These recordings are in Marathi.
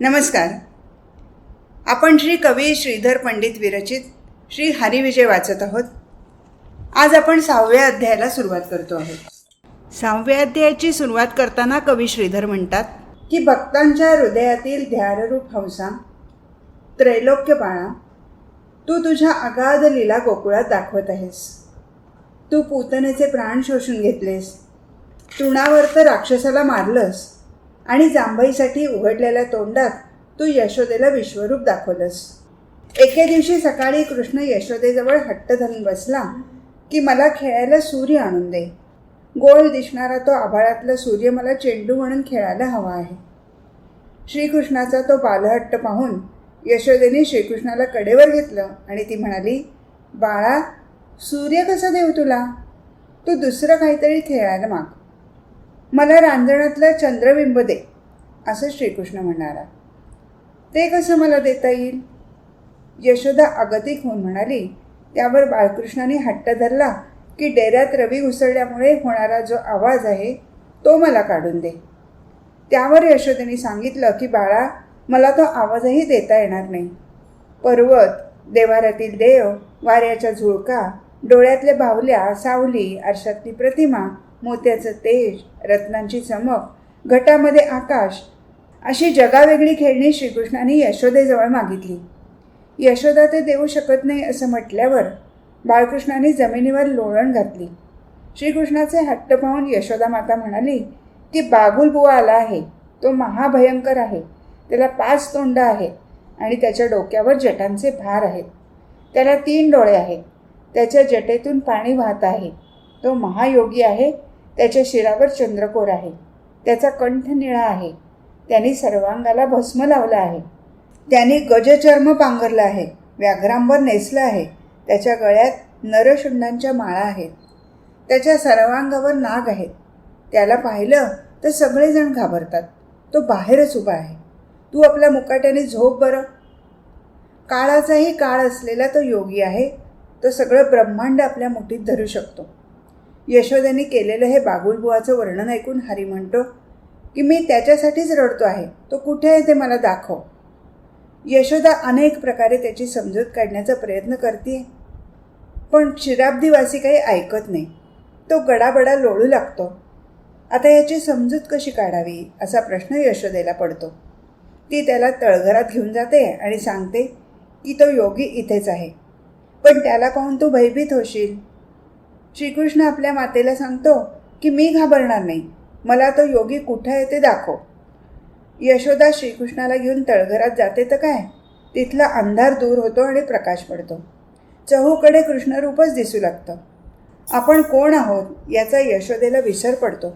नमस्कार. आपण श्री कवी श्रीधर पंडित विरचित श्री हरिविजय वाचत आहोत. आज आपण सहाव्या अध्यायाला सुरुवात करतो आहोत. सहाव्या अध्यायाची सुरुवात करताना कवी श्रीधर म्हणतात की भक्तांच्या हृदयातील ध्याररूप हंसा त्रैलोक्य बाळा तू तुझ्या अगाध लीला गोकुळात दाखवत आहेस. तू पूतनेचे प्राण शोषून घेतलेस. तृणावर तर राक्षसाला मारलंस. आणि जांभईसाठी उघडलेल्या तोंडात तू यशोदेला विश्वरूप दाखवलंस. एके दिवशी सकाळी कृष्ण यशोदेजवळ हट्ट धरून बसला की मला खेळायला सूर्य आणून दे. गोल दिसणारा तो आभाळातला सूर्य मला चेंडू म्हणून खेळायला हवा आहे. श्रीकृष्णाचा तो बालहट्ट पाहून यशोदेने श्रीकृष्णाला कडेवर घेतलं आणि ती म्हणाली बाळा सूर्य कसा देऊ तुला? तू दुसरं काहीतरी खेळायला माग. मला रांजणातलं चंद्रबिंब दे. असं श्रीकृष्ण म्हणाला. ते कसं मला देता येईल? यशोदा अगतिक होऊन म्हणाली त्यावर बाळकृष्णाने हट्ट धरला की डेऱ्यात रवी घुसळल्यामुळे होणारा जो आवाज आहे तो मला काढून दे. त्यावर यशोदेने सांगितलं की बाळा मला तो आवाजही देता येणार नाही. पर्वत देवारातील देव वाऱ्याच्या झुळका डोळ्यातल्या बाहुल्या सावली आरशातली प्रतिमा मोत्याचं तेज रत्नांची चमक घटामध्ये आकाश अशी जगावेगळी खेळणी श्रीकृष्णाने यशोदेजवळ मागितली. यशोदा ते देऊ शकत नाही असं म्हटल्यावर बाळकृष्णाने जमिनीवर लोळण घातली. श्रीकृष्णाचे हट्ट पाहून यशोदा माता म्हणाली की बागुल बुवा आला आहे. तो महाभयंकर आहे. त्याला पाच तोंड आहेत आणि त्याच्या डोक्यावर जटांचे भार आहेत. त्याला तीन डोळे आहेत. त्याच्या जटेतून पाणी वाहत आहे. तो महायोगी आहे. त्याच्या शिरावर चंद्रकोर आहे. त्याचा कंठ निळा आहे. त्यांनी सर्वांगाला भस्म लावलं आहे. त्यांनी गजचर्म पांघरलं आहे. व्याघ्रांवर नेसलं आहे. त्याच्या गळ्यात नरशुंडांच्या माळा आहेत. त्याच्या सर्वांगावर नाग आहेत. त्याला पाहिलं तर सगळेजण घाबरतात. तो बाहेरच उभा आहे. तू आपल्या मुकाट्याने झोप बरं. काळाचाही काळ असलेला तो योगी आहे. तो सगळं ब्रह्मांड आपल्या मुठीत धरू शकतो. यशोदेने केलेलं हे बागुलबुवाचं वर्णन ऐकून हरी म्हणतो की मी त्याच्यासाठीच रडतो आहे. तो कुठे आहे ते मला दाखव. यशोदा अनेक प्रकारे त्याची समजूत काढण्याचा प्रयत्न करते पण शिराब्दीवासी काही ऐकत नाही. तो गडाबडा लोळू लागतो. आता याची समजूत कशी काढावी असा प्रश्न यशोदेला पडतो. ती त्याला तळघरात घेऊन जाते आणि सांगते की तो योगी इथेच आहे. पण त्याला पाहून तू भयभीत होशील. श्रीकृष्ण आपल्या मातेला सांगतो की मी घाबरणार नाही. मला तो योगी कुठं आहे ते दाखव. यशोदा श्रीकृष्णाला घेऊन तळघरात जाते तर काय? तिथला अंधार दूर होतो आणि प्रकाश पडतो. चहूकडे कृष्णरूपच दिसू लागतं. आपण कोण आहोत याचा यशोदेला विसर पडतो.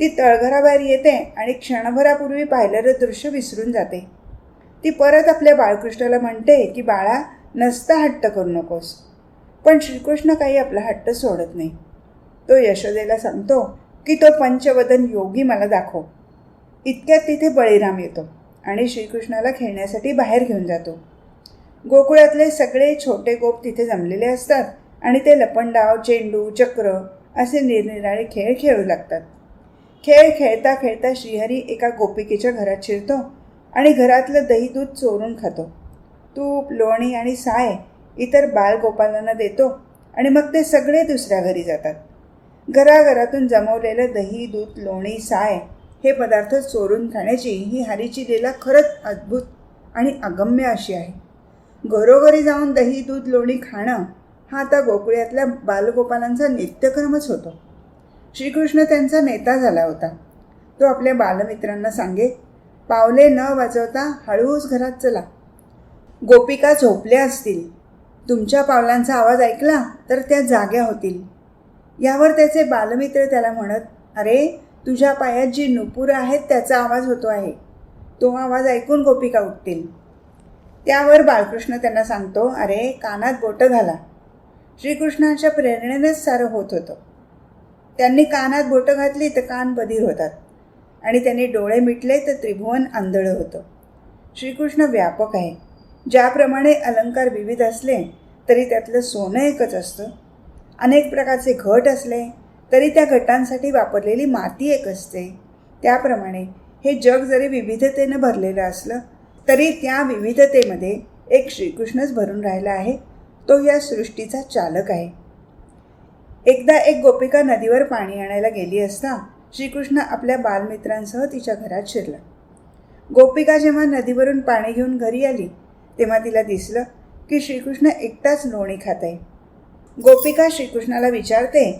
ती तळघराबाहेर येते आणि क्षणभरापूर्वी पाहिलेलं दृश्य विसरून जाते. ती परत आपल्या बाळकृष्णाला म्हणते की बाळा नसता हट्ट करू नकोस. पण श्रीकृष्ण काही आपला हट्ट सोडत नाही. तो यशोदेला सांगतो की तो पंचवदन योगी मला दाखव. इतक्यात तिथे बळीराम येतो आणि श्रीकृष्णाला खेळण्यासाठी बाहेर घेऊन जातो. गोकुळातले सगळे छोटे गोप तिथे जमलेले असतात आणि ते लपंडाव चेंडू चक्र असे निरनिराळे खेळ खेळू लागतात. खेळ खेळता खेळता श्रीहरी एका गोपिकेच्या घरात शिरतो आणि घरातलं दही दूध चोरून खातो. तूप लोणी आणि साय इतर बालगोपालांना देतो आणि मग ते सगळे दुसऱ्या घरी जातात. घराघरातून जमवलेलं दही दूध लोणी साय हे पदार्थ चोरून खाण्याची ही हरीची लीला खरंच अद्भुत आणि अगम्य अशी आहे. घरोघरी जाऊन दही दूध लोणी खाणं हा आता गोकुळ्यातल्या बालगोपालांचा नित्यक्रमच होतो. श्रीकृष्ण त्यांचा नेता झाला होता. तो आपल्या बालमित्रांना सांगे पावले न वाजवता हळूच घरात चला. गोपिका झोपल्या असतील. तुमच्या पावलांचा आवाज ऐकला तर त्या जाग्या होतील. यावर त्याचे बालमित्र त्याला म्हणत अरे तुझ्या पायात जी नुपुरं आहेत त्याचा आवाज होतो आहे. तो आवाज ऐकून गोपिका उठतील. त्यावर बाळकृष्ण त्यांना सांगतो अरे कानात बोटं घाला. श्रीकृष्णाच्या प्रेरणेनेच सारं होत होतं. त्यांनी कानात बोटं घातली तर कान बधीर होतात. आणि त्यांनी डोळे मिटले तर त्रिभुवन आंधळं होतं. श्रीकृष्ण व्यापक आहे. ज्याप्रमाणे अलंकार विविध असले तरी त्यातलं सोनं एकच असतं. अनेक प्रकारचे घट असले तरी त्या घटांसाठी वापरलेली माती एक असते. त्याप्रमाणे हे जग जरी विविधतेनं भरलेलं असलं तरी त्या विविधतेमध्ये एक श्रीकृष्णच भरून राहिला आहे. तो या सृष्टीचा चालक आहे. एकदा एक गोपिका नदीवर पाणी आणायला गेली असता श्रीकृष्ण आपल्या बालमित्रांसह तिच्या घरात शिरला. गोपिका जेव्हा नदीवरून पाणी घेऊन घरी आली तेव्हा तिला दिसलं की श्रीकृष्ण एकटाच लोणी खात आहे. गोपिका श्रीकृष्णाला विचारते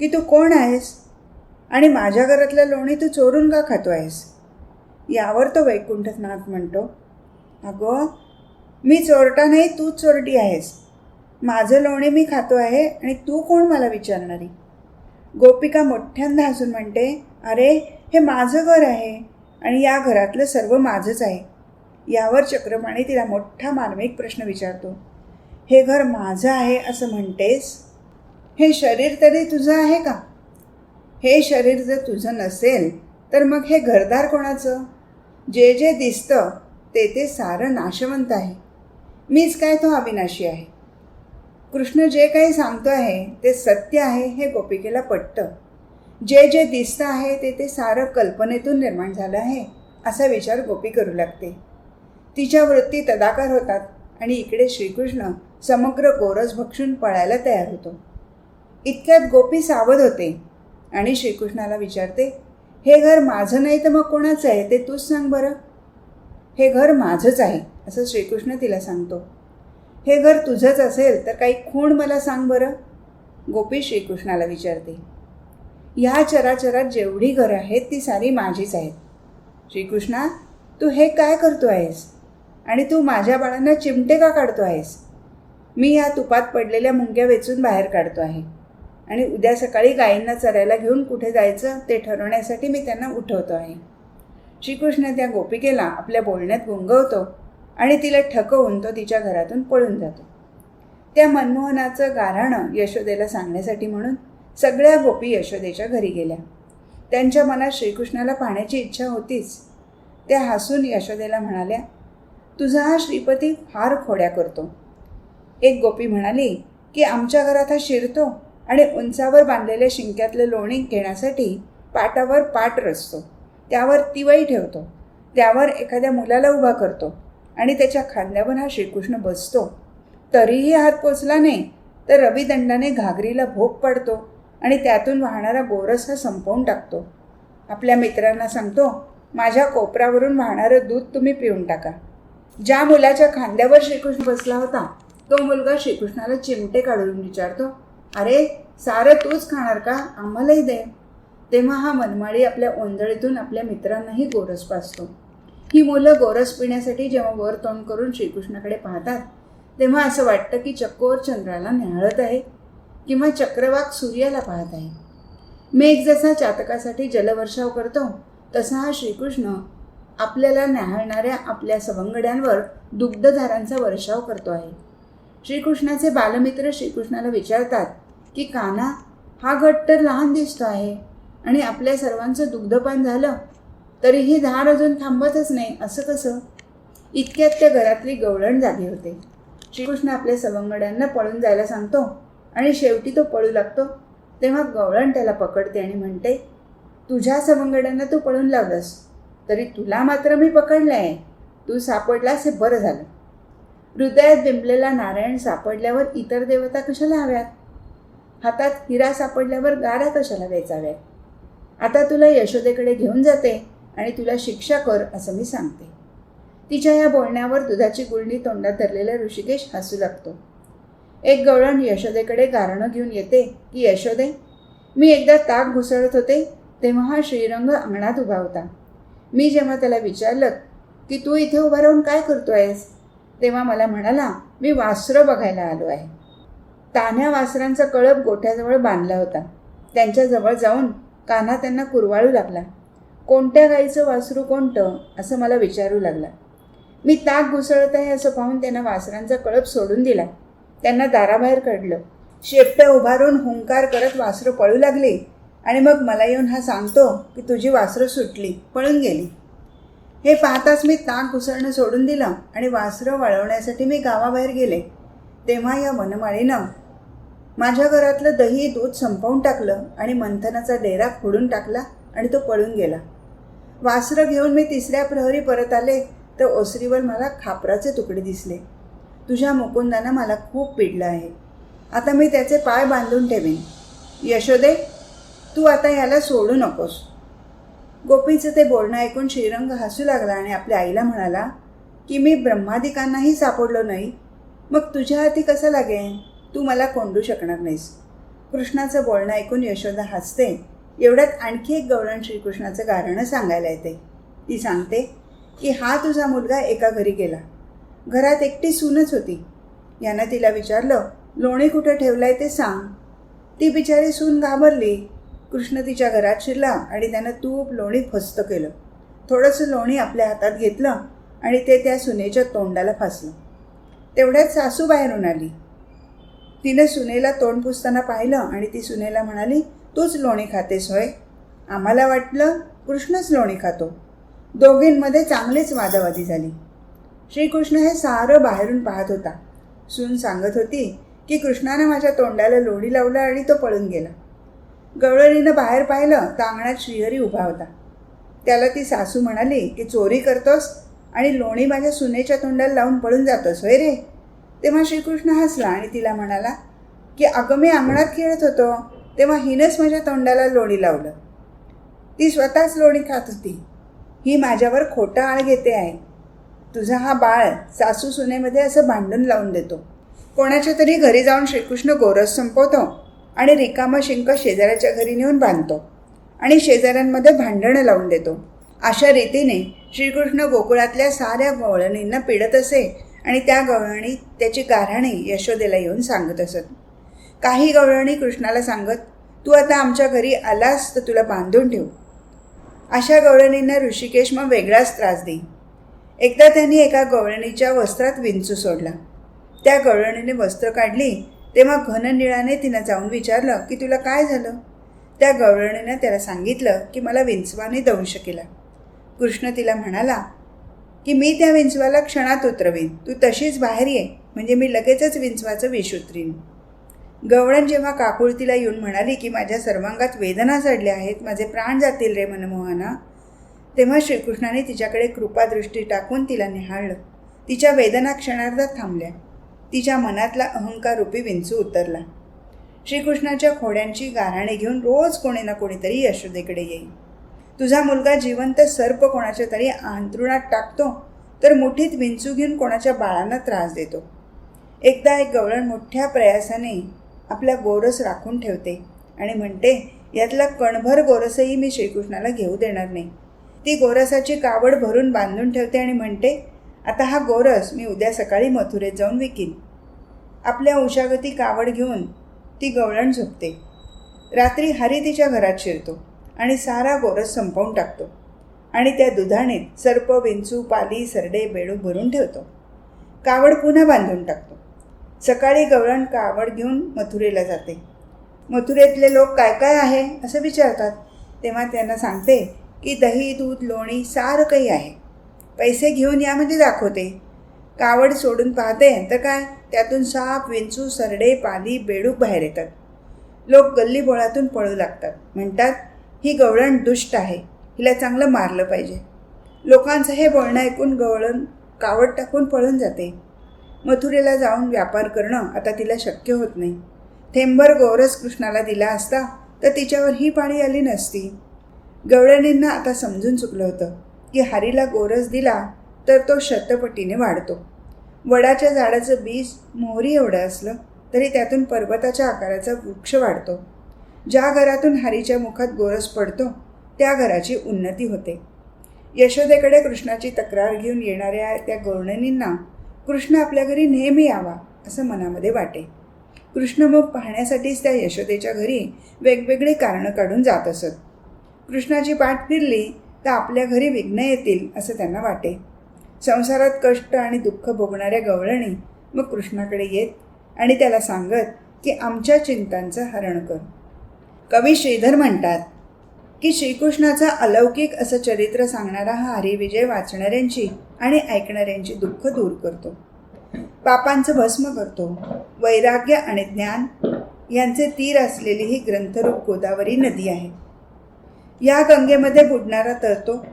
की तू कोण आहेस? आणि माझ्या घरातलं लोणी तू चोरून का खातो आहेस? यावर तो वैकुंठनाथ म्हणतो अगो मी चोरटा नाही तू चोरटी आहेस. माझं लोणी मी खातो आहे आणि तू कोण मला विचारणारी? गोपिका मोठ्यांदा हसून म्हणते अरे हे माझं घर आहे आणि या घरातलं सर्व माझंच आहे. यावर चक्रपाणी तिला मोठा मार्मिक प्रश्न विचारतो हे घर माझं आहे असं म्हणतेस? हे शरीर तरी तुझं आहे का? हे शरीर जर तुझं नसेल तर मग हे घरदार कोणाचं? जे जे दिसतं ते ते सारं नाशवंत आहे. मीच काय तो अविनाशी आहे? कृष्ण जे काही सांगतो आहे ते सत्य आहे हे गोपिकेला पटतं. जे जे दिसतं आहे ते ते सारं कल्पनेतून निर्माण झालं आहे असा विचार गोपी करू लागते. तिच्या वृत्ती तदाकार होतात. आणि इकडे श्रीकृष्ण समग्र गोरस भक्षून पळायला तयार होतो. इतक्यात गोपी सावध होते आणि श्रीकृष्णाला विचारते हे घर माझं नाही तर मग कोणाचं आहे? ते तूच सांग बरं. हे घर माझंच आहे असं श्रीकृष्ण तिला सांगतो. हे घर तुझंच असेल तर काही खूण मला सांग बरं. गोपी श्रीकृष्णाला विचारते. ह्या चराचरात जेवढी घरं आहेत ती सारी माझीच आहेत. श्रीकृष्णा तू हे काय करतो आहेस आणि तू माझ्या बाळांना चिमटे का काढतो आहेस? मी या तुपात पडलेल्या मुंग्या वेचून बाहेर काढतो आहे. आणि उद्या सकाळी गायींना चरायला घेऊन कुठे जायचं ते ठरवण्यासाठी मी त्यांना उठवतो आहे. श्रीकृष्ण त्या गोपिकेला आपल्या बोलण्यात गुंगवतो आणि तिला ठकवून तो तिच्या घरातून पळून जातो. त्या मनमोहनाचं गाराणं यशोदेला सांगण्यासाठी म्हणून सगळ्या गोपी यशोदेच्या घरी गेल्या. त्यांच्या मनात श्रीकृष्णाला पाहण्याची इच्छा होतीच. त्या हसून यशोदेला म्हणाल्या तुझा हा श्रीपती फार खोड्या करतो. एक गोपी म्हणाली की आमच्या घरात हा शिरतो आणि उंचावर बांधलेल्या शिंक्यातलं लोणी घेण्यासाठी पाटावर पाट रचतो. त्यावर तिवाई ठेवतो. त्यावर एखाद्या मुलाला उभा करतो आणि त्याच्या खांद्यावर हा श्रीकृष्ण बसतो. तरीही हात पोचला नाही तर रविदंडाने घागरीला भोग पडतो आणि त्यातून वाहणारा गोरस हा संपवून टाकतो. आपल्या मित्रांना सांगतो माझ्या कोपरावरून वाहणारं दूध तुम्ही पिऊन टाका. ज्या मुलाच्या खांद्यावर श्रीकृष्ण बसला होता तो मुलगा श्रीकृष्णाला चिमटे काढून विचारतो अरे सारं तूच खाणार का? आम्हालाही दे. तेव्हा हा मनमाळी आपल्या ओंजळीतून आपल्या मित्रांनाही गोरस पाजतो. ही मुलं गोरस पिण्यासाठी जेव्हा वर तोंड करून श्रीकृष्णाकडे पाहतात तेव्हा असं वाटतं की चक्कोवर चंद्राला न्याहाळत आहे किंवा चक्रवाक सूर्याला पाहत आहे. मेघ जसा चातकासाठी जलवर्षाव करतो तसा हा श्रीकृष्ण आपल्याला न्याहाळणाऱ्या आपल्या सवंगड्यांवर दुग्धधारांचा वर्षाव करतो आहे. श्रीकृष्णाचे बालमित्र श्रीकृष्णाला विचारतात की काना हा घट तर लहान दिसतो आहे आणि आपल्या सर्वांचं दुग्धपान झालं तरीही धार अजून थांबतच नाही असं कसं? इतक्यात त्या घरातली गवळण जागी होते. श्रीकृष्ण आपल्या सवंगड्यांना पळून जायला सांगतो आणि शेवटी तो पळू लागतो. तेव्हा गवळण त्याला पकडते आणि म्हणते तुझ्या सवंगड्यांना तू पळून लावलंस. तरी तुला मात्र मी पकडलं आहे तू सापडलास हे बरं झालं. हृदयात बिंबलेला नारायण सापडल्यावर इतर देवता कशाला हव्यात? हातात हिरा सापडल्यावर गारा कशाला वेचाव्यात? आता तुला यशोदेकडे घेऊन जाते आणि तुला शिक्षा कर असं मी सांगते. तिच्या या बोलण्यावर दुधाची गुळणी तोंडात धरलेला ऋषिकेश हसू लागतो. एक गवळण यशोदेकडे गारणं घेऊन येते की यशोदे मी एकदा ताक घुसळत होते तेव्हा हा श्रीरंग अंगणात उभा होता. मी जेव्हा त्याला विचारलं की तू इथे उभा राहून काय करतो आहेस तेव्हा मला म्हणाला मी वासरं बघायला आलो आहे. तान्ह्या वासरांचा कळप गोठ्याजवळ बांधला होता. त्यांच्याजवळ जाऊन कान्हा त्यांना कुरवाळू लागला. कोणत्या गाईचं वासरू कोणतं? असं मला विचारू लागला. मी ताक घुसळत आहे असं पाहून त्यांना वासरांचा कळप सोडून दिला. त्यांना दाराबाहेर काढलं. शेपट्या उभारून हुंकार करत वासरं पळू लागली. आणि मग मला येऊन हा सांगतो की तुझी वासरं सुटली पळून गेली. हे पाहताच मी ताक घुसळणं सोडून दिलं आणि वासरं वळवण्यासाठी मी गावाबाहेर गेले. तेव्हा या वनमाळीनं माझ्या घरातलं दही दूध संपवून टाकलं आणि मंथनाचा डेरा फोडून टाकला आणि तो पळून गेला. वासरं घेऊन मी तिसऱ्या प्रहरी परत आले तर ओसरीवर मला खापराचे तुकडे दिसले. तुझ्या मुकुंदानं मला खूप पिडलं आहे. आता मी त्याचे पाय बांधून ठेवीन. यशोदे तू आता ह्याला सोडू नकोस. गोपीचं ते बोलणं ऐकून श्रीरंग हसू लागला आणि आपल्या आईला म्हणाला की मी ब्रह्मादिकांनाही सापडलो नाही. मग तुझ्या हाती कसं लागेल तू मला कोंडू शकणार नाहीस. कृष्णाचं बोलणं ऐकून यशोदा हसते. एवढ्यात आणखी एक गवळण श्रीकृष्णाचं गारणं सांगायला येते. ती सांगते की हा तुझा मुलगा एका घरी गेला. घरात एकटी सूनच होती. यानं तिला विचारलं लोणी कुठं ठेवलं आहे ते सांग. ती बिचारी सून घाबरली. कृष्ण तिच्या घरात शिरला आणि त्यानं तूप लोणी फस्त केलं. थोडंसं लोणी आपल्या हातात घेतलं आणि ते त्या सुनेच्या तोंडाला फासलं. तेवढ्यात सासू बाहेरून आली. तिनं सुनेला तोंड पुसताना पाहिलं आणि ती सुनेला म्हणाली तूच लोणी खातेस होय. आम्हाला वाटलं कृष्णच लोणी खातो. दोघींमध्ये चांगलीच वादावादी झाली. श्रीकृष्ण हे सारं बाहेरून पाहत होता. सून सांगत होती की कृष्णानं माझ्या तोंडाला लोणी लावलं आणि तो पळून गेला. गवळणीनं बाहेर पाहिलं तर अंगणात श्रीहरी उभा होता. त्याला ती सासू म्हणाली की चोरी करतोस आणि लोणी माझ्या सुनेच्या तोंडाला लावून पळून जातोस होय रे? तेव्हा श्रीकृष्ण हसला आणि तिला म्हणाला की अगं मी अंगणात खेळत होतो तेव्हा हिनंच माझ्या तोंडाला लोणी लावलं. ती स्वतःच लोणी खात होती. ही माझ्यावर खोटं आळ घेते आहे. तुझा हा बाळ सासू सुनेमध्ये असं भांडण लावून देतो. कोणाच्या तरी घरी जाऊन श्रीकृष्ण गोरस संपवतो. आणि रिकामा शिंक शेजाऱ्याच्या घरी नेऊन बांधतो आणि शेजाऱ्यांमध्ये भांडणं लावून देतो. अशा रीतीने श्रीकृष्ण गोकुळातल्या साऱ्या गवळणींना पिडत असे आणि त्या गवळणी त्याची गारहाणी यशोदेला येऊन सांगत असत. काही गवळणी कृष्णाला सांगत तू आता आमच्या घरी आलास तर तुला बांधून ठेवू. अशा गवळणींना ऋषिकेश मग वेगळाच त्रास देई. एकदा त्यांनी एका गवळणीच्या वस्त्रात विंचू सोडला. त्या गवळणीने वस्त्र काढली तेव्हा घननिळाने तिनं जाऊन विचारलं की तुला काय झालं? त्या गवळणीनं त्याला सांगितलं की मला विंचवाने दंश केला. कृष्ण तिला म्हणाला की मी त्या विंचवाला क्षणात उतरवीन. तू तशीच बाहेर ये. म्हणजे मी लगेचच विंचवाचं विष उतरीन. गवळण जेव्हा काकुळतीला येऊन म्हणाली की माझ्या सर्वांगात वेदना चढल्या आहेत माझे प्राण जातील रे मनमोहना तेव्हा श्रीकृष्णाने तिच्याकडे कृपादृष्टी टाकून तिला निहाळलं. तिच्या वेदना क्षणार्धात थांबल्या. तिच्या मनातला अहंकार रूपी विंचू उतरला. श्रीकृष्णाच्या खोड्यांची गाराणे घेऊन रोज कोणी ना कोणीतरी यशोदेकडे येईल. तुझा मुलगा जिवंत सर्प कोणाच्या तरी अंथरुणात टाकतो तर मुठीत विंचू घेऊन कोणाच्या बाळांना त्रास देतो. एकदा एक गवळण मोठ्या प्रयासाने आपला गोरस राखून ठेवते आणि म्हणते यातला कणभर गोरसही मी श्रीकृष्णाला घेऊ देणार नाही. ती गोरसाची कावड भरून बांधून ठेवते आणि म्हणते आता हा गोरस मी उद्या सकाळी मथुरेत जाऊन विकीन. आपल्या उशागती कावड घेऊन ती गवळण झोपते. रात्री हरी तिच्या घरात शिरतो आणि सारा गोरस संपवून टाकतो आणि त्या दुधाणीत सर्प विंचू पाली सरडे बेडू भरून ठेवतो. कावड पुन्हा बांधून टाकतो. सकाळी गवळण कावड घेऊन मथुरेला जाते. मथुरेतले लोक काय काय आहे असं विचारतात तेव्हा त्यांना सांगते की दही दूध लोणी सारं काही आहे. पैसे घेऊन या म्हणजे दाखवते. कावड सोडून पाहते तर काय? त्यातून साप विंचू सरडे पाली बेडूक बाहेर येतात. लोक गल्ली बोळातून पळू लागतात. म्हणतात ही गवळण दुष्ट आहे. हिला चांगलं मारलं पाहिजे. लोकांचं हे बोलणं ऐकून गवळण कावड टाकून पळून जाते. मथुरेला जाऊन व्यापार करणं आता तिला शक्य होत नाही. थेंबर गोरस कृष्णाला दिला असता तर तिच्यावर ही पाळी आली नसती. गवळणींना आता समजून चुकलं होतं की हरीला गोरस दिला तर तो शतपटीने वाढतो. वडाच्या झाडाचं बीज मोहरी एवढं असलं तरी त्यातून पर्वताच्या आकाराचा वृक्ष वाढतो. ज्या घरातून हरीच्या मुखात गोरस पडतो त्या घराची उन्नती होते. यशोदेकडे कृष्णाची तक्रार घेऊन येणाऱ्या त्या गवळणींना कृष्ण आपल्या घरी नेहमी यावा असं मनामध्ये वाटे. कृष्ण मग पाहण्यासाठीच त्या यशोदेच्या घरी वेगवेगळी कारणं काढून जात असत. कृष्णाची पाठ फिरली तर आपल्या घरी विघ्न येतील असं त्यांना वाटे. संसारात कष्ट आणि दुःख भोगणाऱ्या गवळणी मग कृष्णाकडे येत आणि त्याला सांगत की आमच्या चिंतांचं हरण कर. कवी श्रीधर म्हणतात की श्रीकृष्णाचा अलौकिक असं चरित्र सांगणारा हा हरिविजय वाचणाऱ्यांची आणि ऐकणाऱ्यांची दुःख दूर करतो. पापांचं भस्म करतो. वैराग्य आणि ज्ञान यांचे तीर असलेली ही ग्रंथरूप गोदावरी नदी आहे. या गंगेमध्ये बुडणारा तरतो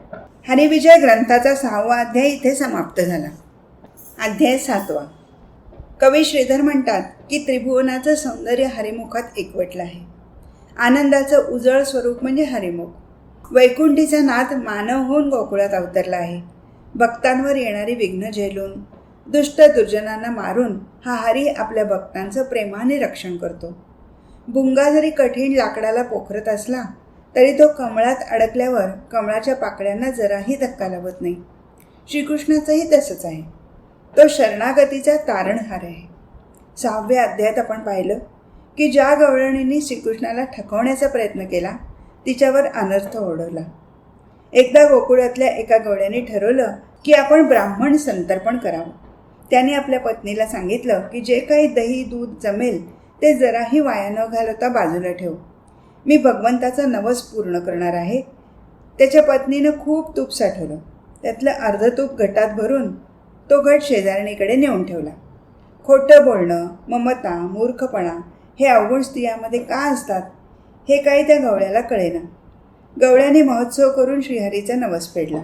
हरिविजय ग्रंथाचा सहावा अध्याय इथे समाप्त झाला. अध्याय सातवा. कवी श्रीधर म्हणतात की त्रिभुवनाचं सौंदर्य हरिमुखात एकवटलं आहे. आनंदाचं उजळ स्वरूप म्हणजे हरिमुख. वैकुंठीचा नाद मानव होऊन गोकुळात अवतरला आहे. भक्तांवर येणारी विघ्न झेलून दुष्ट दुर्जनांना मारून हा हरी आपल्या भक्तांचं प्रेमाने रक्षण करतो. बुंगा जरी कठीण लाकडाला पोखरत असला तरी तो कमळात अडकल्यावर कमळाच्या पाकळ्यांना जराही धक्का लावत नाही. श्रीकृष्णाचंही तसंच आहे. तो शरणागतीचा तारणहार आहे. सहाव्या अध्यायात आपण पाहिलं की ज्या गवळणींनी श्रीकृष्णाला ठकवण्याचा प्रयत्न केला तिच्यावर अनर्थ ओढवला. एकदा गोकुळातल्या एका गवळ्याने ठरवलं की आपण ब्राह्मण संतर्पण करावं. त्याने आपल्या पत्नीला सांगितलं की जे काही दही दूध जमेल ते जराही वाया न घालवता बाजूला ठेवू. मी भगवंताचा नवस पूर्ण करणार आहे. त्याच्या पत्नीनं खूप तूप साठवलं. त्यातलं अर्ध तूप घटात भरून तो घट शेजारणीकडे नेऊन ठेवला. खोटं बोलणं ममता मूर्खपणा हे अवगुण स्त्रियामध्ये का असतात हे काही त्या गवळ्याला कळेना. गवळ्याने महोत्सव करून श्रीहरीचा नवस फेडला.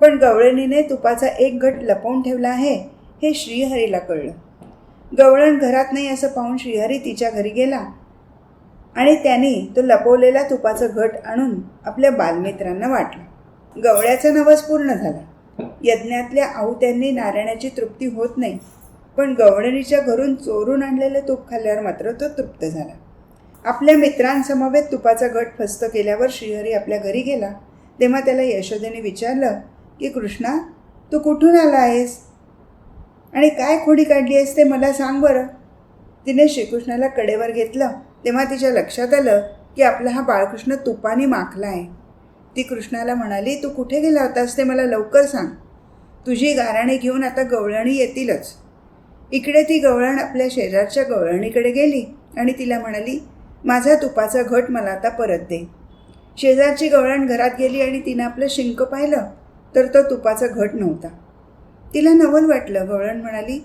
पण गवळणीने तुपाचा एक घट लपवून ठेवला आहे हे श्रीहरीला कळलं. गवळण घरात नाही असं पाहून श्रीहरी तिच्या घरी गेला. आणि त्याने तो लपवलेला तुपाचं घट आणून आपल्या बालमित्रांना वाटलं. गवळ्याचा नवस पूर्ण झाला. यज्ञातल्या आहुत्यांनी नारायणाची तृप्ती होत नाही पण गवळणीच्या घरून चोरून आणलेलं तूप खाल्ल्यावर मात्र तो तृप्त झाला. आपल्या मित्रांसमवेत तुपाचा घट फस्त केल्यावर श्रीहरी आपल्या घरी गेला. तेव्हा त्याला यशोदेने विचारलं की कृष्णा तू कुठून आला आहेस? आणि काय खोडी काढली आहेस ते मला सांग बरं. तिने श्रीकृष्णाला कडेवर घेतलं तेव्हा तिच्या लक्षात आलं की आपला हा बाळकृष्ण तुपाने माखला आहे ती कृष्णाला म्हणाली तू कुठे गेला होतास ते मला लवकर सांग. तुझी गाराणे घेऊन आता गवळणी येतीलच. इकडे ती गवळण आपल्या शेजारच्या गवळणीकडे गेली आणि तिला म्हणाली माझा तुपाचा घट मला आता परत दे. शेजारची गवळण घरात गेली आणि तिनं आपलं शिंक पाहिलं तर तो तुपाचा घट नव्हता. तिला नवल वाटलं. गवळण म्हणाली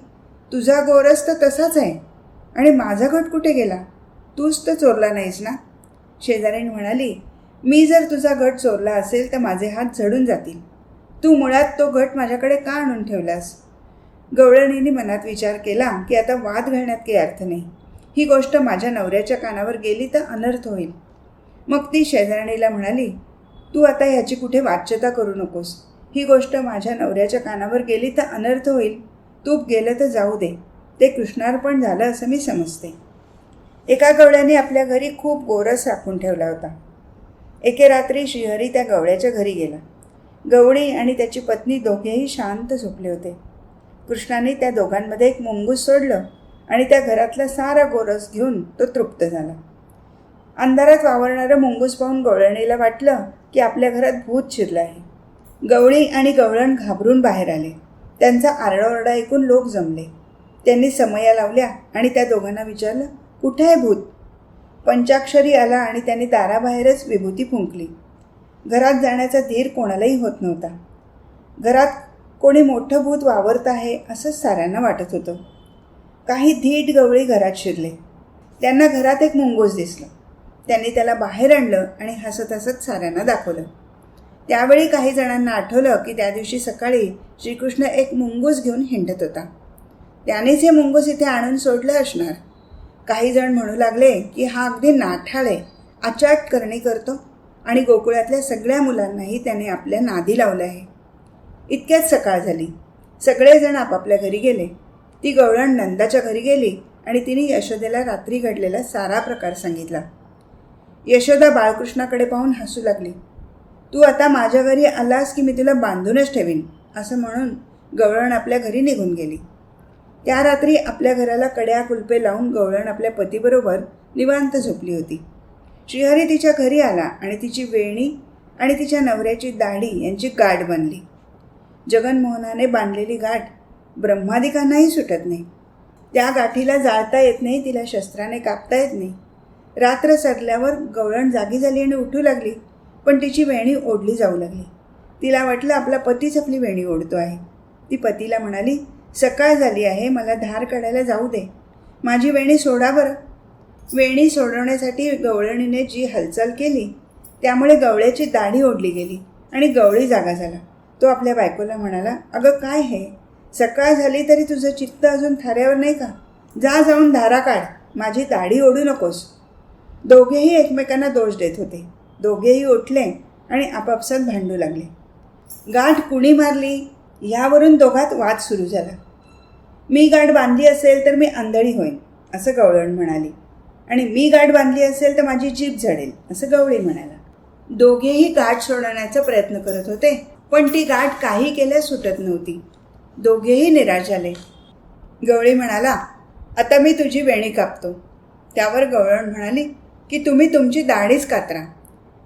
तुझा गोरस तर तसाच आहे. आणि माझा घट कुठे गेला? तूच तर चोरला नाहीस ना? शेजारीण म्हणाली मी जर तुझा घट चोरला असेल तर माझे हात झडून जातील. तू मुळात तो घट माझ्याकडे का आणून ठेवलास? गवळणीने मनात विचार केला की आता वाद घालण्यात काही अर्थ नाही. ही गोष्ट माझ्या नवऱ्याच्या कानावर गेली तर अनर्थ होईल. मग ती शेजारणीला म्हणाली तू आता ह्याची कुठे वाच्यता करू नकोस. ही गोष्ट माझ्या नवऱ्याच्या कानावर गेली तर अनर्थ होईल. तूप गेलं तर जाऊ दे. ते कृष्णार्पण झालं असं मी समजते. एका गवळ्याने आपल्या घरी खूप गोरस राखून ठेवला होता. एके रात्री श्रीहरी त्या गवळ्याच्या घरी गेला. गवळी आणि त्याची पत्नी दोघेही शांत झोपले होते. कृष्णाने त्या दोघांमध्ये एक मुंगूस सोडलं आणि त्या घरातला सारा गोरस घेऊन तो तृप्त झाला. अंधारात वावरणारं मुंगूस पाहून गवळणीला वाटलं की आपल्या घरात भूत शिरलं आहे. गवळी आणि गवळण घाबरून बाहेर आले. त्यांचा आरडाओरडा ऐकून लोक जमले. त्यांनी समया लावल्या आणि त्या दोघांना विचारलं कुठं आहे भूत. पंचाक्षरी आला आणि त्यांनी दाराबाहेरच विभूती फुंकली. घरात जाण्याचा धीर कोणालाही होत नव्हता. घरात कोणी मोठं भूत वावरत आहे असंच साऱ्यांना वाटत होतं. काही धीट गवळी घरात शिरले. त्यांना घरात एक मुंगूस दिसलं. त्यांनी त्याला बाहेर आणलं आणि हसत हसत साऱ्यांना दाखवलं. त्यावेळी काही जणांना आठवलं की त्या दिवशी सकाळी श्रीकृष्ण एक मुंगूस घेऊन हिंडत होता. त्यानेच हे मुंगूस इथे आणून सोडलं असणार. काही जण म्हणू लागले की हा अगदी नाठाळे अचाट करणी करतो आणि गोकुळातल्या सगळ्या मुलांनाही त्याने आपल्या नादी लावलं आहे. इतक्यात सकाळ झाली. सगळेजण आपापल्या घरी गेले. ती गवळण नंदाच्या घरी गेली आणि तिने यशोदेला रात्री घडलेला सारा प्रकार सांगितला. यशोदा बाळकृष्णाकडे पाहून हसू लागली. तू आता माझ्या घरी आलास की मी तुला बांधूनच ठेवीन? असं म्हणून गवळण आपल्या घरी निघून गेली. त्या रात्री आपल्या घराला कड्या कुलपे लावून गवळण आपल्या पतीबरोबर निवांत झोपली होती. श्रीहरी तिच्या घरी आला आणि तिची वेणी आणि तिच्या नवऱ्याची दाढी यांची गाठ बनली. जगनमोहनाने बांधलेली गाठ ब्रह्मादिकांनाही सुटत नाही. त्या गाठीला जाळता येत नाही तिला शस्त्राने कापता येत नाही. रात्र सरल्यावर गवळण जागी झाली आणि उठू लागली पण तिची वेणी ओढली जाऊ लागली. तिला वाटलं आपला पतीच आपली वेणी ओढतो आहे. ती पतीला म्हणाली सकाळ झाली आहे मला धार काढायला जाऊ दे. माझी वेणी सोडा बरं. वेणी सोडवण्यासाठी गवळणीने जी हालचाल केली त्यामुळे गवळ्याची दाढी ओढली गेली आणि गवळी जागा झाला. तो आपल्या बायकोला म्हणाला अगं काय हे? सकाळ झाली तरी तुझं चित्त अजून थाऱ्यावर नाही का? जा जाऊन धारा काढ. माझी दाढी ओढू नकोस. दोघेही एकमेकांना दोष देत होते. दोघेही उठले आणि आपापसात भांडू लागले. गाठ कुणी मारली? यावरून दोघात वाद सुरू झाला. मी गाठ बांधली असेल तर मी आंधळी होईन असं गवळण म्हणाली. आणि मी गाठ बांधली असेल तर माझी जीभ झडेल असं गवळी म्हणाला. दोघेही गाठ सोडवण्याचा प्रयत्न करत होते पण ती गाठ काही केल्यास सुटत नव्हती. दोघेही निराश झाले. गवळी म्हणाला आता मी तुझी वेणी कापतो. त्यावर गवळण म्हणाली की तुम्ही तुमची दाढीच कातरा.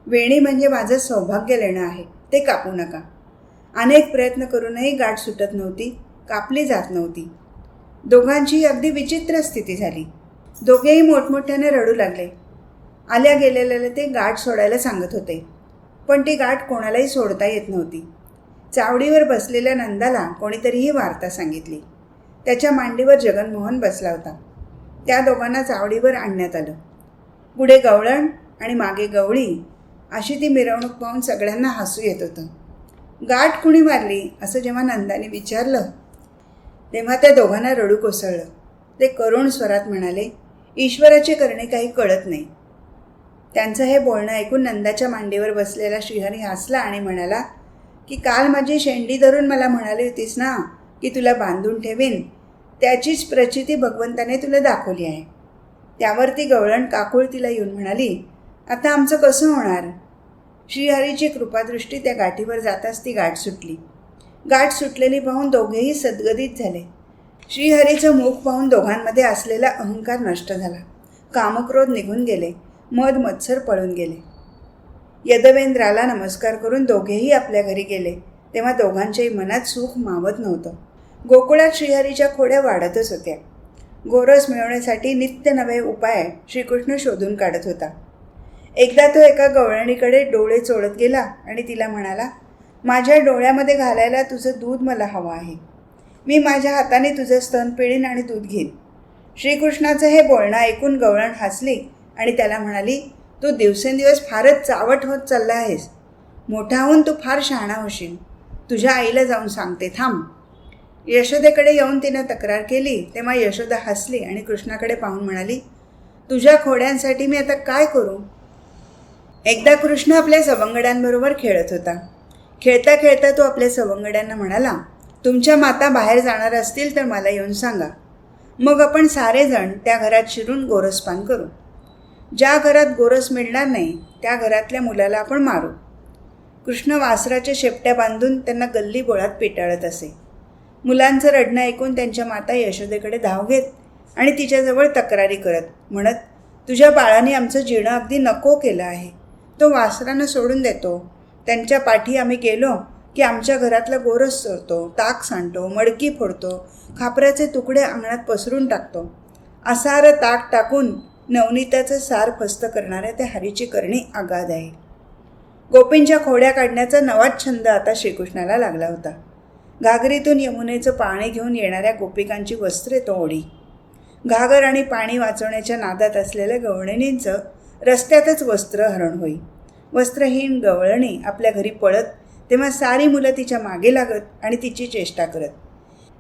वेणी म्हणजे माझं सौभाग्य लेणं आहे ते कापू नका. अनेक प्रयत्न करूनही गाठ सुटत नव्हती कापली जात नव्हती. दोघांची अगदी विचित्र स्थिती झाली. दोघेही मोठमोठ्याने रडू लागले. आल्या गेलेल्याला ते गाठ सोडायला सांगत होते. पण ती गाठ कोणालाही सोडता येत नव्हती. चावडीवर बसलेल्या नंदाला कोणीतरीही वार्ता सांगितली. त्याच्या मांडीवर जगनमोहन बसला होता. त्या दोघांना चावडीवर आणण्यात आलं. पुढे गवळण आणि मागे गवळी अशी ती मिरवणूक पाहून सगळ्यांना हसू येत होतं. गाठ कुणी मारली असं जेव्हा नंदाने विचारलं तेव्हा त्या दोघांना रडू कोसळलं. ते करुण स्वरात म्हणाले ईश्वराचे करणे काही कळत नाही. त्यांचं हे बोलणं ऐकून नंदाच्या मांडीवर बसलेला श्रीहरी हसला आणि म्हणाला की काल माझी शेंडी धरून मला म्हणाली होतीस ना की तुला बांधून ठेवीन? त्याचीच प्रचिती भगवंताने तुला दाखवली आहे. त्यावर ती गवळण काकुळ तिला येऊन म्हणाली आता आमचं कसं होणार? श्रीहरीची कृपादृष्टी त्या गाठीवर जाताच ती गाठ सुटली. गाठ सुटलेली पाहून दोघेही सद्गदित झाले. श्रीहरीचं मुख पाहून दोघांमध्ये असलेला अहंकार नष्ट झाला. कामक्रोध निघून गेले. मद मत्सर पळून गेले. यदवेंद्राला नमस्कार करून दोघेही आपल्या घरी गेले. तेव्हा दोघांच्याही मनात सुख मावत नव्हतं. गोकुळात श्रीहरीच्या खोड्या वाढतच होत्या. गोरस मिळवण्यासाठी नित्य नवे उपाय श्रीकृष्ण शोधून काढत होता. एकदा तो एका गवळणीकडे डोळे चोळत गेला आणि तिला म्हणाला माझ्या डोळ्यामध्ये घालायला तुझं दूध मला हवं आहे. मी माझ्या हाताने तुझं स्तन पिळीन आणि दूध घेईन. श्रीकृष्णाचं हे बोलणं ऐकून गवळण हसली आणि त्याला म्हणाली तू दिवसेंदिवस फारच चावट होत चालला आहेस. मोठा होऊन तू फार शहाणा होशील. तुझ्या आईला जाऊन सांगते थांब. यशोदेकडे येऊन तिनं तक्रार केली तेव्हा यशोदा हसली आणि कृष्णाकडे पाहून म्हणाली तुझ्या खोड्यांसाठी मी आता काय करू? एकदा कृष्ण आपल्या सवंगड्यांबरोबर खेळत होता. खेळता खेळता तो आपल्या सवंगड्यांना म्हणाला तुमच्या माता बाहेर जाणार असतील तर मला येऊन सांगा. मग आपण सारेजण त्या घरात शिरून गोरसपान करू. ज्या घरात गोरस मिळणार नाही त्या घरातल्या मुलाला आपण मारू. कृष्ण वासराच्या शेपट्या बांधून त्यांना गल्ली बोळात पेटाळत असे. मुलांचं रडणं ऐकून त्यांच्या माता यशोदेकडे धाव घेत आणि तिच्याजवळ तक्रारी करत म्हणत तुझ्या बाळाने आमचं जीणं अगदी नको केलं आहे. तो वासरानं सोडून देतो. त्यांच्या पाठी आम्ही गेलो की आमच्या घरातला गोरस चोरतो ताक सांडतो मडकी फोडतो खापऱ्याचे तुकडे अंगणात पसरून टाकतो. असारं ताक टाकून नवनीताचं सार फस्त करणाऱ्या त्या हरीची करणी आगाध आहे. गोपींच्या खोड्या काढण्याचा नवाच छंद आता श्रीकृष्णाला लागला होता. घागरीतून यमुनेचं पाणी घेऊन येणाऱ्या गोपिकांची वस्त्रे तो ओढी घागर आणि पाणी वाचवण्याच्या नादात असलेल्या गवळणींचं रस्त्यातच वस्त्र हरण होई. वस्त्रहीन गवळणी आपल्या घरी पळत तेव्हा सारी मुलं तिच्यामागे लागत आणि तिची चेष्टा करत.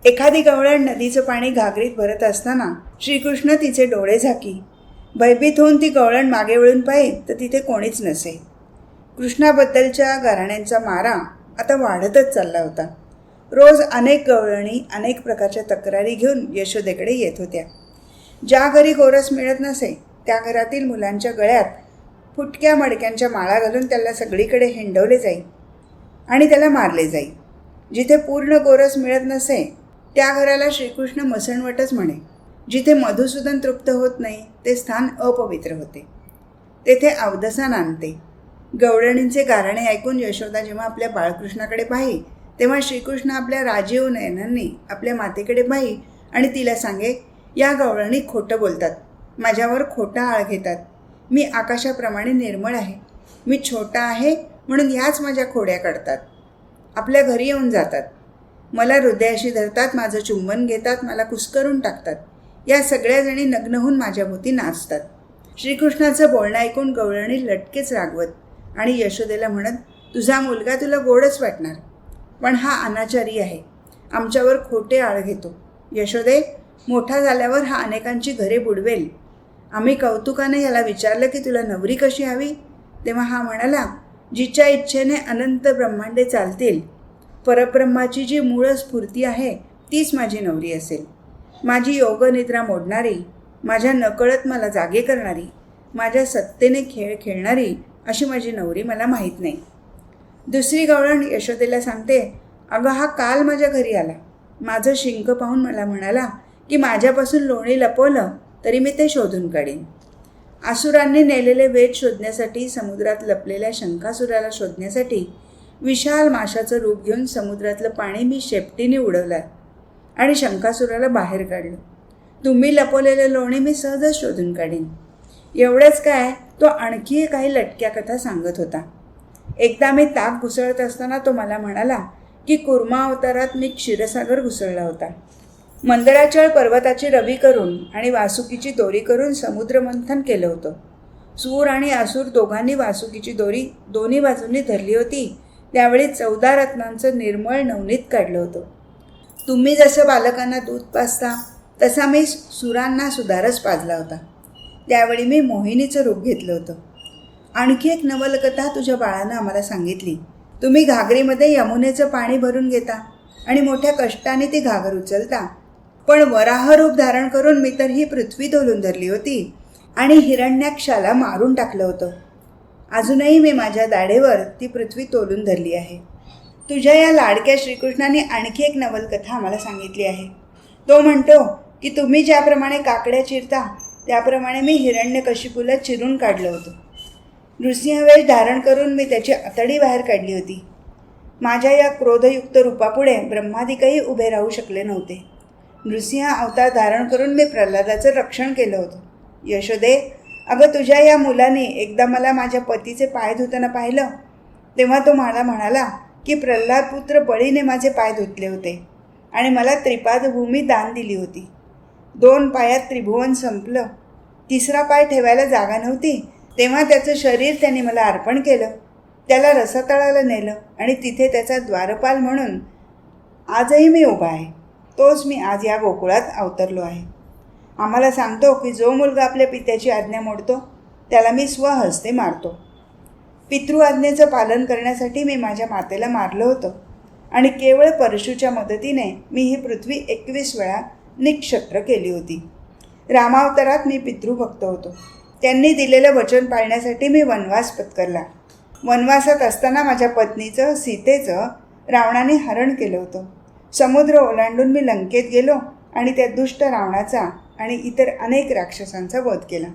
एखादी गवळण नदीचं पाणी घागरीत भरत असताना श्रीकृष्ण तिचे डोळे झाकी. भयभीत होऊन ती गवळण मागे वळून पाहिजे तर तिथे कोणीच नसे. कृष्णाबद्दलच्या गाराण्यांचा मारा आता वाढतच चालला होता. रोज अनेक गवळणी अनेक प्रकारच्या तक्रारी घेऊन यशोदेकडे येत होत्या. ज्या घरी गोरस मिळत नसे त्या घरातील मुलांच्या गळ्यात फुटक्या मडक्यांच्या माळा घालून त्याला सगळीकडे हिंडवले जाई आणि त्याला मारले जाई. जिथे पूर्ण गोरस मिळत नसे त्या घराला श्रीकृष्ण मसणवटच म्हणे. जिथे मधुसूदन तृप्त होत नाही ते स्थान अपवित्र होते. तेथे अवदसा नांदते. गवळणींचे गारणे ऐकून यशोदा जेव्हा आपल्या बाळकृष्णाकडे पाही तेव्हा श्रीकृष्ण आपल्या राजीव नयनांनी आपल्या मातेकडे पाही आणि तिला सांगे या गवळणी खोटं बोलतात. माझ्यावर खोटा आळ घेतात. मी आकाशाप्रमाणे निर्मळ आहे. मी छोटा आहे म्हणून ह्याच माझ्या खोड्या काढतात. आपल्या घरी येऊन जातात. मला हृदयाशी धरतात माझं चुंबन घेतात मला कुस्करून टाकतात. या सगळ्या जणी नग्न होऊन माझ्याभोवती नाचतात. श्रीकृष्णाचं बोलणं ऐकून गवळणी लटकेच रागवत आणि यशोदेला म्हणत तुझा मुलगा तुला गोडच वाटणार पण हा अनाचारी आहे. आमच्यावर खोटे आळ घेतो. यशोदे मोठा झाल्यावर हा अनेकांची घरे बुडवेल. आम्ही कौतुकाने ह्याला विचारलं की तुला नवरी कशी हवी? तेव्हा हा म्हणाला जिच्या इच्छेने अनंत ब्रह्मांडे चालतील. परब्रह्माची जी मूळ स्फूर्ती आहे तीच माझी नवरी असेल. माझी योगनिद्रा मोडणारी माझ्या नकळत मला जागे करणारी माझ्या सत्तेने खेळ खेळणारी अशी माझी नवरी मला माहीत नाही. दुसरी गवळण यशोदेला सांगते अगं हा काल माझ्या घरी आला. माझं शिंक पाहून मला म्हणाला की माझ्यापासून लोणी लपवलं तरी मी ते शोधून काढीन. आसुरांनी नेलेले वेद शोधण्यासाठी समुद्रात लपलेल्या शंखासुराला शोधण्यासाठी विशाल माशाचं रूप घेऊन समुद्रातलं पाणी मी शेपटीने उडवलं आणि शंखासुराला बाहेर काढलं. तुम्ही लपवलेले लोणी मी सहजच शोधून काढीन. एवढंच काय तो आणखी काही लटक्या कथा सांगत होता. एकदा मी ताप घुसळत असताना तो मला म्हणाला की कुर्मा अवतारात मी क्षीरसागर घुसळला होता. मंदराचळ पर्वताची रवी करून आणि वासुकीची दोरी करून समुद्रमंथन केलं होतं. सूर आणि आसूर दोघांनी वासुकीची दोरी दोन्ही बाजूंनी धरली होती. त्यावेळी चौदा रत्नांचं निर्मळ नवनीत काढलं होतं. तुम्ही जसं बालकांना दूध पाजता तसा मी सुरांना सुधारच पाजला होता. त्यावेळी मी मोहिनीचं रूप घेतलं होतं. आणखी एक नवलकथा तुझ्या बाळानं आम्हाला सांगितली. तुम्ही घागरीमध्ये यमुनेचं पाणी भरून घेता आणि मोठ्या कष्टाने ती घागर उचलता. पण वराह रूप धारण करून मी तर ही पृथ्वी तोलून धरली होती आणि हिरण्याक्षाला मारून टाकलं होतं. अजूनही मी माझ्या दाढेवर ती पृथ्वी तोलून धरली आहे. तुझ्या या लाडक्या श्रीकृष्णाने आणखी एक नवलकथा आम्हाला सांगितली आहे. तो म्हणतो की तुम्ही ज्याप्रमाणे काकड्या चिरता त्याप्रमाणे मी हिरण्यकशिपूला चिरून काढलं होतं. नृसिंहवेश धारण करून मी त्याची आतडी बाहेर काढली होती. माझ्या या क्रोधयुक्त रूपापुढे ब्रह्मादिकही उभे राहू शकले नव्हते. नृसिंह अवतार धारण करून मी प्रल्हादाचं रक्षण केलं होतं. यशोदे अगं तुझ्या या मुलाने एकदा मला माझ्या पतीचे पाय धुताना पाहिलं. तेव्हा तो मला म्हणाला की प्रल्हाद पुत्र बळीने माझे पाय धुतले होते आणि मला त्रिपादभूमी दान दिली होती. दोन पायात त्रिभुवन संपलं. तिसरा पाय ठेवायला जागा नव्हती. तेव्हा त्याचं शरीर त्याने मला अर्पण केलं. त्याला रसातळाला नेलं आणि तिथे त्याचा द्वारपाल म्हणून आजही मी उभा आहे. तोच मी आज या गोकुळात अवतरलो आहे. आम्हाला सांगतो की जो मुलगा आपल्या पित्याची आज्ञा मोडतो त्याला मी स्वहस्ते मारतो. पितृ आज्ञेचं पालन करण्यासाठी मी माझ्या मातेला मारलं होतं आणि केवळ परशुच्या मदतीने मी ही पृथ्वी एकवीस वेळा निक्षत्र केली होती. रामावतारात मी पितृभक्त होतो. त्यांनी दिलेलं वचन पाळण्यासाठी मी वनवास पत्करला. वनवासात असताना माझ्या पत्नीचं सीतेचं रावणाने हरण केलं होतं. समुद्र ओलांडून मी लंकेत गेलो आणि त्या दुष्ट रावणाचा आणि इतर अनेक राक्षसांचा वध केला.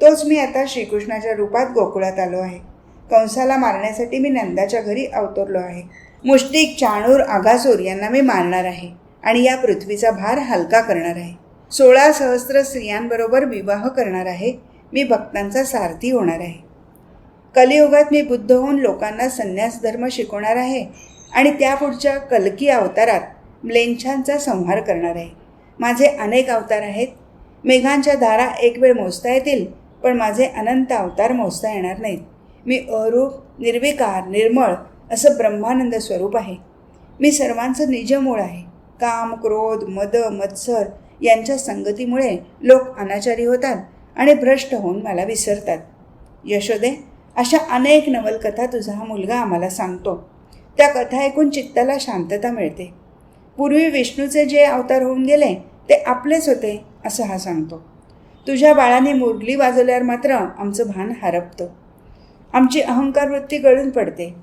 तोच मी आता श्रीकृष्णाच्या रूपात गोकुळात आलो आहे. कंसाला मारण्यासाठी मी नंदाच्या घरी अवतरलो आहे. मुष्टिक चाणूर आघासूर यांना मी मारणार आहे आणि या पृथ्वीचा भार हलका करणार आहे. सोळा सहस्त्र स्त्रियांबरोबर विवाह करणार आहे. मी भक्तांचा सारथी होणार आहे. कलियुगात मी बुद्ध होऊन लोकांना संन्यास धर्म शिकवणार आहे. आणि त्या पुढच्या कलकी अवतारात म्लेंछांचा संहार करणार आहे. माझे अनेक अवतार आहेत. मेघांच्या धारा एक वेळ मोजता येतील पण माझे अनंत अवतार मोजता येणार नाहीत. मी अरूप निर्विकार निर्मळ असं ब्रह्मानंद स्वरूप आहे. मी सर्वांचं निजमूळ आहे. काम क्रोध मद मत्सर यांच्या संगतीमुळे लोक अनाचारी होतात आणि भ्रष्ट होऊन मला विसरतात. यशोदे अशा अनेक नवलकथा तुझा हा मुलगा आम्हाला सांगतो. त्या कथा ऐकून चित्ताला शांतता मिळते. पूर्वी विष्णूचे जे अवतार होऊन गेले ते आपलेच होते असं हा सांगतो. तुझ्या बाळाने मुरली वाजवल्यावर मात्र आमचं भान हरपतं. आमची अहंकार वृत्ती गळून पडते.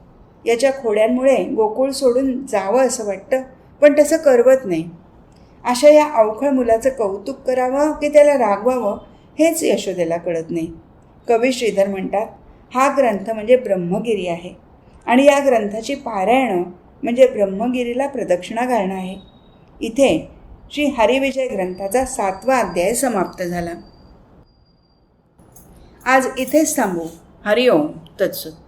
याच्या खोड्यांमुळे गोकुळ सोडून जावं असं वाटतं पण तसं करवत नाही. अशा या अवखळ मुलाचं कौतुक करावं की त्याला रागवावं हेच यशोदेला कळत नाही. कवी श्रीधर म्हणतात हा ग्रंथ म्हणजे ब्रह्मगिरी आहे. आणि या ग्रंथाची पारायणं म्हणजे ब्रह्मगिरीला प्रदक्षिणा घालणं आहे. इथे श्री हरिविजय ग्रंथाचा सातवा अध्याय समाप्त झाला. आज इथेच थांबू. हरिओम. तत्सत.